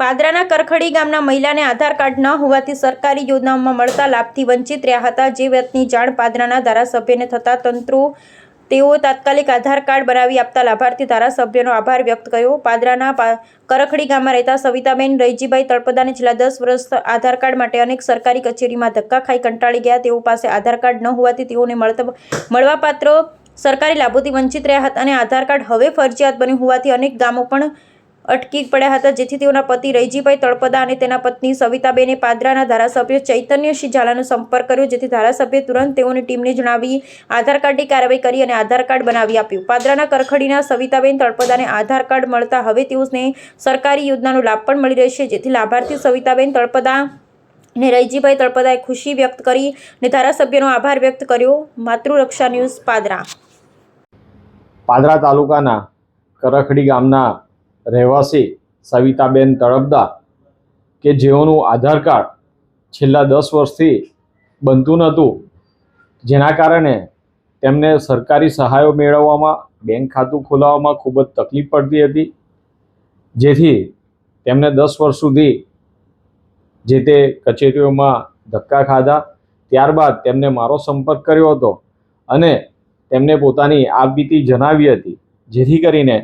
પાદરાના કરખડી ગામના મહિલાને આધાર કાર્ડ ન હોવાથી સરકારી યોજનાઓમાં મળતા લાભથી વંચિત રહ્યા હતા. જે વાતની જાણ પાદરાના ધારાસભ્યને થતાં તંત્રો તેઓ તાત્કાલિક આધાર કાર્ડ બનાવી આપતા લાભાર્થી ધારાસભ્યનો આભાર વ્યક્ત કર્યો. પાદરાના કરખડી ગામમાં રહેતા સવિતાબેન રૈજીભાઈ તળપદાને છેલ્લા દસ વર્ષ આધાર કાર્ડ માટે અનેક સરકારી કચેરીમાં ધક્કા ખાઈ કંટાળી ગયા. તેઓ પાસે આધાર કાર્ડ ન હોવાથી તેઓને મળતા મળવાપાત્ર સરકારી લાભોથી વંચિત રહ્યા હતા અને આધાર કાર્ડ હવે ફરજિયાત બન્યું હોવાથી અનેક ગામો પણ અટકી પડ્યા હતા, જેથી તેઓના પતિ રૈજીભાઈ તળપદા અને તેના પત્ની સવિતાબેને પાદરાના ધારાસભ્ય ચૈતન્યસિંહ ઝાલાનો સંપર્ક કર્યો, જેથી ધારાસભ્ય તુરંત તેઓની ટીમને જણાવી આધાર કાર્ડની કાર્યવાહી કરી અને આધાર કાર્ડ બનાવી આપ્યું. પાદરાના કરખડીના સવિતાબેન તળપદાને આધાર કાર્ડ મળતા હવે તેઓને સરકારી યોજનાનો લાભ પણ મળી રહેશે, જેથી લાભાર્થી સવિતાબેન તળપદા ને રૈજીભાઈ તળપદાએ ખુશી વ્યક્ત કરી અને ધારાસભ્યનો આભાર વ્યક્ત કર્યો. માતૃરક્ષા ન્યૂઝ પાદરા. પાદરા તાલુકાના કરખડી ગામના રહેવાસી સવિતાબેન તળપદા કે જેઓનું આધાર કાર્ડ છેલ્લા દસ વર્ષથી બનતું નહોતું, જેના કારણે તેમને સરકારી સહાયો મેળવવામાં, બેંક ખાતું ખોલાવવામાં ખૂબ જ તકલીફ પડતી હતી, જેથી તેમને દસ વર્ષ સુધી જે તે કચેરીઓમાં ધક્કા ખાધા. ત્યારબાદ તેમને મારો સંપર્ક કર્યો હતો અને તેમને પોતાની આપવીતી જણાવી હતી, જેથી કરીને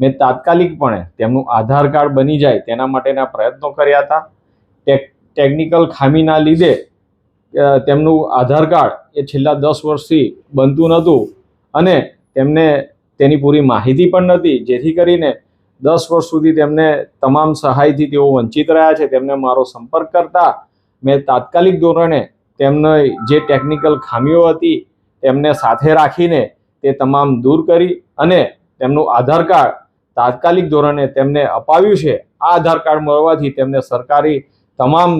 મેં તાત્કાલિકપણે તેમનું આધાર કાર્ડ બની જાય તેના માટેના પ્રયત્નો કર્યા હતા. ટેક, ટેકનિકલ ખામીના લીધે તેમનું આધાર કાર્ડ એ છેલ્લા દસ વર્ષથી બનતું નહોતું અને તેમને તેની પૂરી માહિતી પણ નહોતી. જેથી કરીને દસ વર્ષ સુધી તેમને તમામ સહાયથી તેઓ વંચિત રહ્યા છે. તેમને મારો સંપર્ક કરતા મેં તાત્કાલિક ધોરણે તેમને જે ટેકનિકલ ખામીઓ હતી તેમને સાથે રાખીને તે તમામ દૂર કરી અને તેમનું આધાર કાર્ડ તાત્કાલિક ધોરણે તેમને અપાવ્યું છે. આ આધાર કાર્ડ મળવાથી તેમને સરકારી તમામ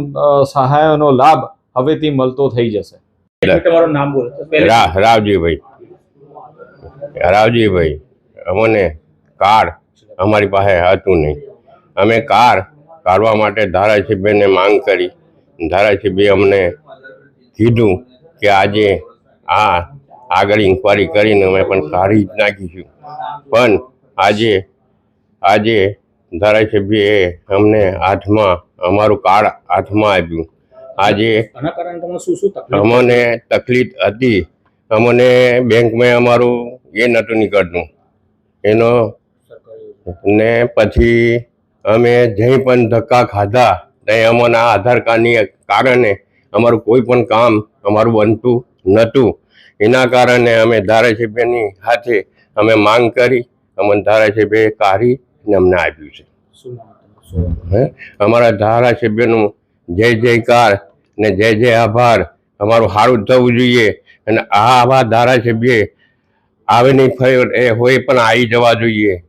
સહાયોનો લાભ હવેથી મળતો થઈ જશે. તમારું નામ બોલો. રાવજીભાઈ. અમને કાર્ડ અમારી પાસે હતું નહીં. અમે કાર કાઢવા માટે ધારાસભ્યને માંગ કરી. ધારાસભ્ય અમને કીધું કે આજે આ આગળ ઇન્કવાયરી કરીને અમે પણ કાઢી જ નાખીશું. પણ આજે આજે ધારાસભ્યએ અમને હાથમાં અમારું કાર્ડ હાથમાં આપ્યું. આજે અમને તકલીફ હતી. અમને બેંકમાં અમારું એ નહોતું નીકળતું. એનો ને પછી અમે જઈ પણ ધક્કા ખાધા. ત્યાં અમોના આધાર કાર્ડની કારણે અમારું કોઈ પણ કામ અમારું બનતું નહોતું. એના કારણે અમે ધારાસભ્યની હાથે અમે માંગ કરી. અમને ધારાસભ્યએ કાઢીને અમને આપ્યું છે. હે? અમારા ધારાસભ્યનું જય જયકાર ને જય જય આભાર. અમારું સારું થવું જોઈએ અને આ આવા ધારાસભ્ય આવે નહીં ફરી એ હોય પણ આવી જવા જોઈએ.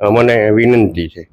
અમને વિનંતી છે.